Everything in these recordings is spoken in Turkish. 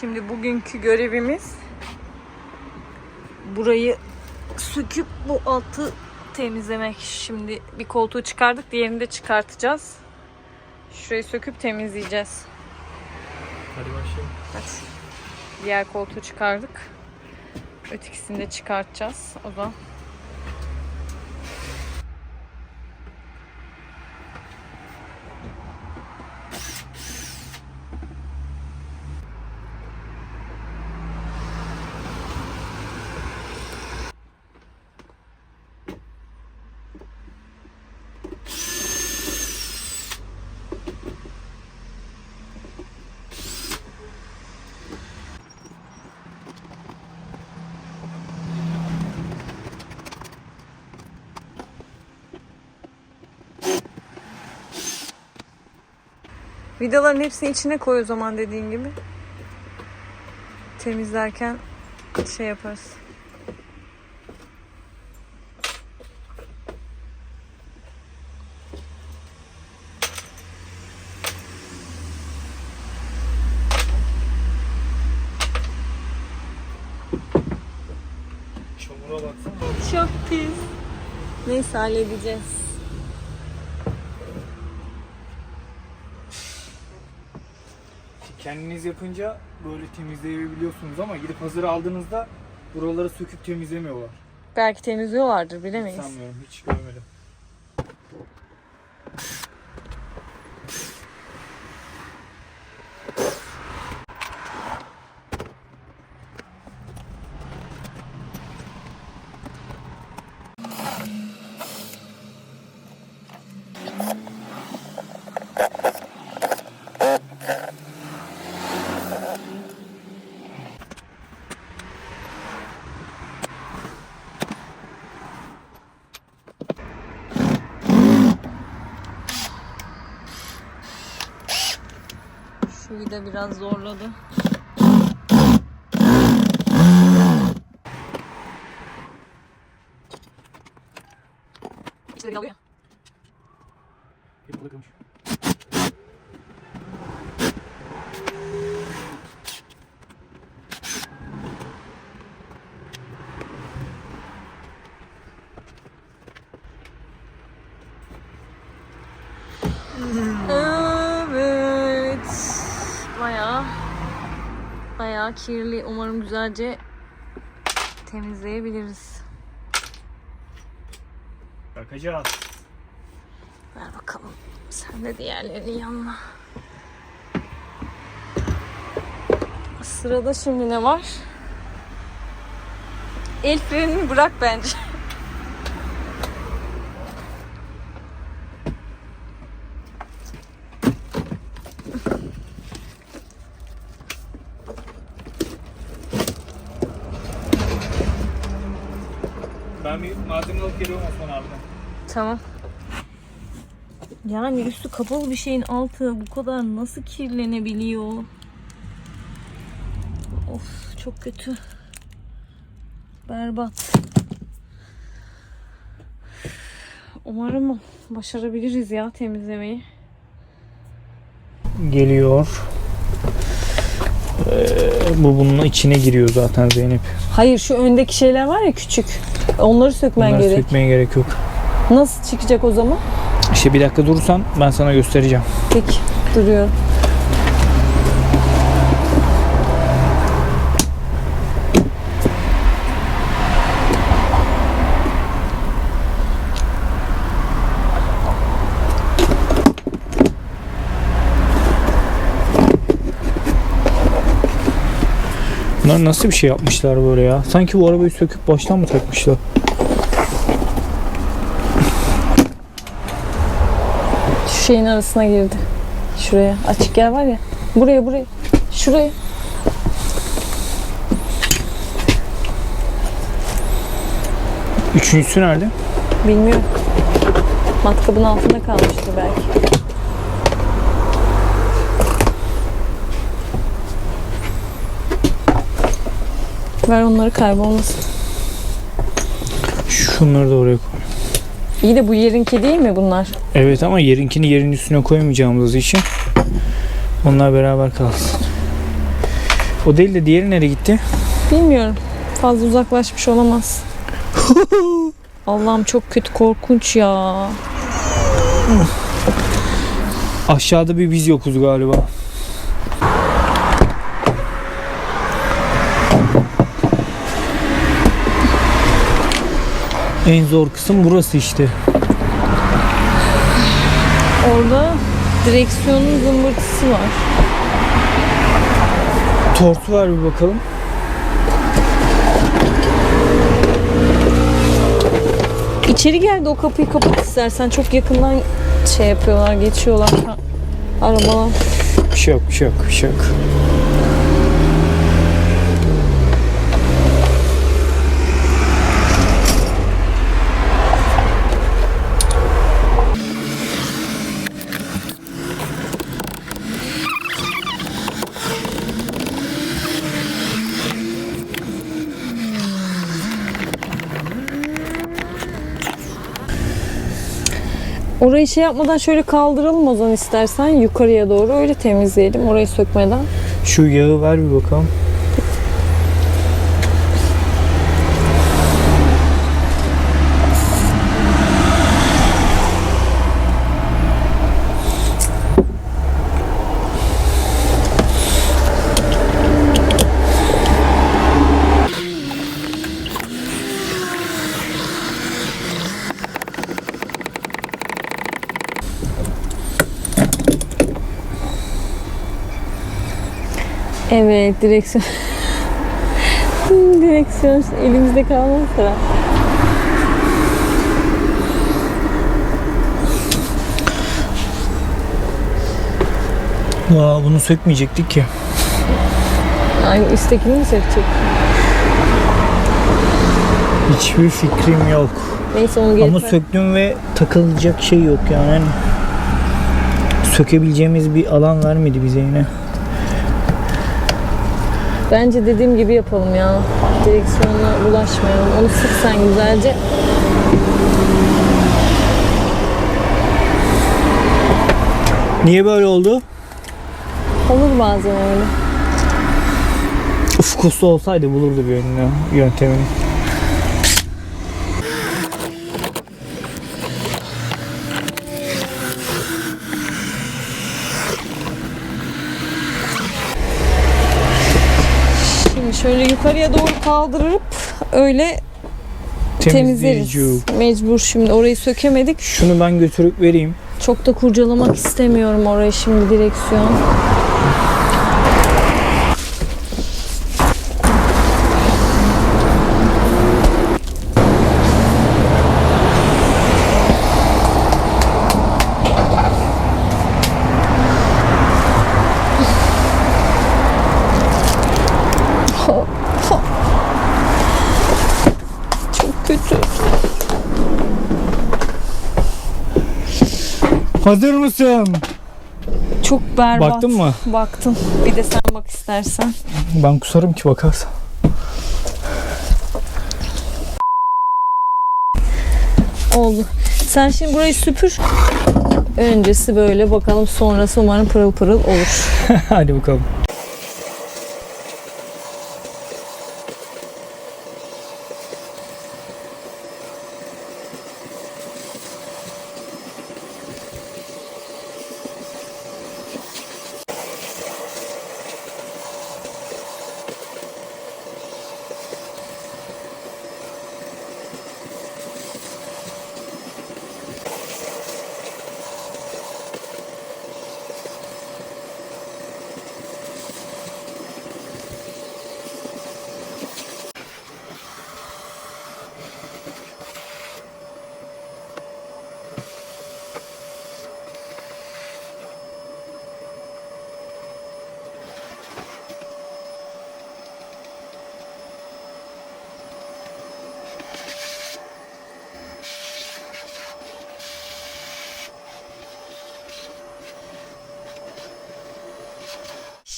Şimdi bugünkü görevimiz burayı söküp bu altı temizlemek. Şimdi bir koltuğu çıkardık, diğerini de çıkartacağız. Şurayı söküp temizleyeceğiz. Hadi başlayalım. Hadi. Diğer koltuğu çıkardık. Ötekisini de çıkartacağız. O zaman Vidaların hepsini içine koy o zaman dediğin gibi. Temizlerken şey yaparız. Çok pis. Neyse halledeceğiz. Kendiniz yapınca böyle temizleyebiliyorsunuz ama gidip hazır aldığınızda buraları söküp temizlemiyorlar. Belki temizliyorlardır bilemeyiz. Sanmıyorum hiç görmedim. Şu vida biraz zorladı. İşte alıyor. Hep bırakılmış. Evet. Bayağı bayağı kirli. Umarım güzelce temizleyebiliriz. Bakacağız. Ver bakalım. Sen de diğerlerinin yanına. Sırada şimdi ne var? El frenini bırak bence. Ben bir malzeme alıp geliyorum Osman abiden. Tamam. Yani üstü kapalı bir şeyin altı bu kadar nasıl kirlenebiliyor? Of çok kötü. Berbat. Umarım başarabiliriz ya temizlemeyi. Geliyor. Ee, bu bunun içine giriyor zaten Zeynep. Hayır şu öndeki şeyler var ya küçük. Onları sökmen Bunları gerek. sökmeye gerek yok. Nasıl çıkacak o zaman? İşte bir dakika durursan ben sana göstereceğim. Peki duruyor. Bunlar nasıl bir şey yapmışlar böyle ya? Sanki bu arabayı söküp baştan mı takmışlar? Şu şeyin arasına girdi. Şuraya. Açık yer var ya. Buraya buraya. Şuraya. Üçüncüsü nerede? Bilmiyorum. Matkabın altında kalmıştır belki. Ver onları kaybolmasın. Şunları da oraya koy. İyi de bu yerinki değil mi bunlar? Evet ama yerinkini yerin üstüne koymayacağımız için onlar beraber kalsın. O değil de diğeri nereye gitti? Bilmiyorum. Fazla uzaklaşmış olamaz. Allah'ım çok kötü korkunç ya. Aşağıda bir biz yokuz galiba. En zor kısım burası işte. Orada direksiyonun zımbırtısı var. Tortu ver bir bakalım. İçeri geldi o kapıyı kapat istersen. Çok yakından şey yapıyorlar, geçiyorlar. Arabalar. Bir şey yok, bir şey yok, bir şey yok. Orayı şey yapmadan şöyle kaldıralım o zaman istersen yukarıya doğru öyle temizleyelim orayı sökmeden. Şu yağı ver bir bakalım. Evet direksiyon. direksiyon elimizde kalmazsa. Aa, bunu sökmeyecektik ki. Aynı üsttekini mi sökecek? Hiçbir fikrim yok. Neyse onu geri Ama tak- söktüm ve takılacak şey yok yani. Hani sökebileceğimiz bir alan vermedi bize yine. Bence dediğim gibi yapalım ya. Direksiyona bulaşmayalım. Onu sık sen güzelce. Niye böyle oldu? Olur bazen öyle. Ufkusu olsaydı bulurdu bir önüne yöntemini. Şimdi şöyle yukarıya doğru kaldırıp öyle temizleriz. Mecbur şimdi orayı sökemedik. Şunu ben götürüp vereyim. Çok da kurcalamak istemiyorum orayı şimdi direksiyon. Hazır mısın? Çok berbat. Baktın mı? Baktım. Bir de sen bak istersen. Ben kusarım ki bakarsan. Oldu. Sen şimdi burayı süpür. Öncesi böyle bakalım sonrası umarım pırıl pırıl olur. Hadi bakalım.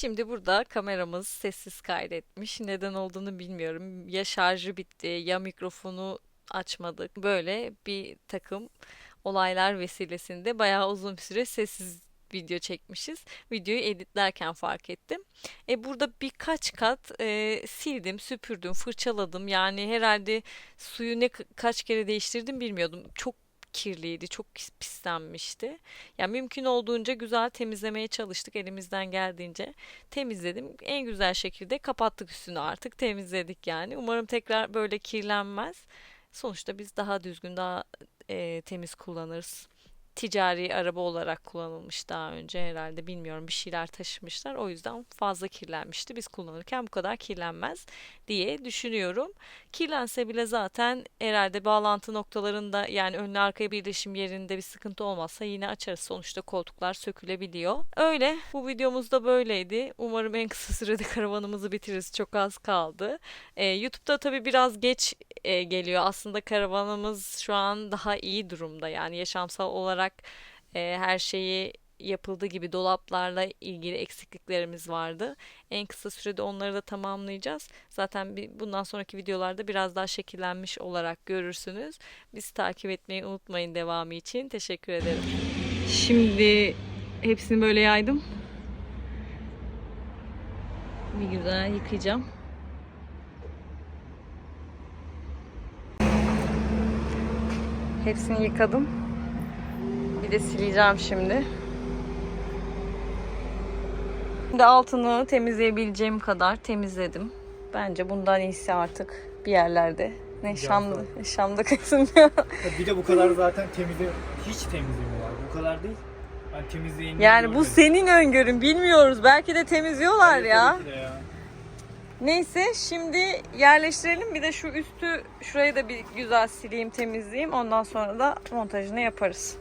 Şimdi burada kameramız sessiz kaydetmiş. Neden olduğunu bilmiyorum. Ya şarjı bitti ya mikrofonu açmadık. Böyle bir takım olaylar vesilesinde bayağı uzun bir süre sessiz video çekmişiz. Videoyu editlerken fark ettim. E burada birkaç kat e, sildim, süpürdüm, fırçaladım. Yani herhalde suyu ne kaç kere değiştirdim bilmiyordum. Çok kirliydi, çok pis- pislenmişti. Ya mümkün olduğunca güzel temizlemeye çalıştık elimizden geldiğince temizledim. En güzel şekilde kapattık üstünü artık temizledik yani. Umarım tekrar böyle kirlenmez. Sonuçta biz daha düzgün, daha e, temiz kullanırız. Ticari araba olarak kullanılmış daha önce herhalde bilmiyorum bir şeyler taşımışlar. O yüzden fazla kirlenmişti. Biz kullanırken bu kadar kirlenmez diye düşünüyorum. Kirlense bile zaten herhalde bağlantı noktalarında yani önlü arkaya birleşim yerinde bir sıkıntı olmazsa yine açarız. Sonuçta koltuklar sökülebiliyor. Öyle bu videomuz da böyleydi. Umarım en kısa sürede karavanımızı bitiririz. Çok az kaldı. Ee, YouTube'da tabii biraz geç e, geliyor. Aslında karavanımız şu an daha iyi durumda. Yani yaşamsal olarak e, her şeyi yapıldığı gibi dolaplarla ilgili eksikliklerimiz vardı. En kısa sürede onları da tamamlayacağız. Zaten bundan sonraki videolarda biraz daha şekillenmiş olarak görürsünüz. Bizi takip etmeyi unutmayın devamı için. Teşekkür ederim. Şimdi hepsini böyle yaydım. Bir güzel yıkayacağım. Hepsini yıkadım. Bir de sileceğim şimdi. Şimdi altını temizleyebileceğim kadar temizledim. Bence bundan iyisi artık bir yerlerde. Ne Şam'da, Şam'da kısılmıyor. Bir de bu kadar zaten temizle hiç temizlemiyorlar. Bu kadar değil. Ben temizleyeni Yani bu görmedim. senin öngörün bilmiyoruz. Belki de temizliyorlar Tabii, ya. de ya. Neyse şimdi yerleştirelim. Bir de şu üstü şurayı da bir güzel sileyim temizleyeyim. Ondan sonra da montajını yaparız.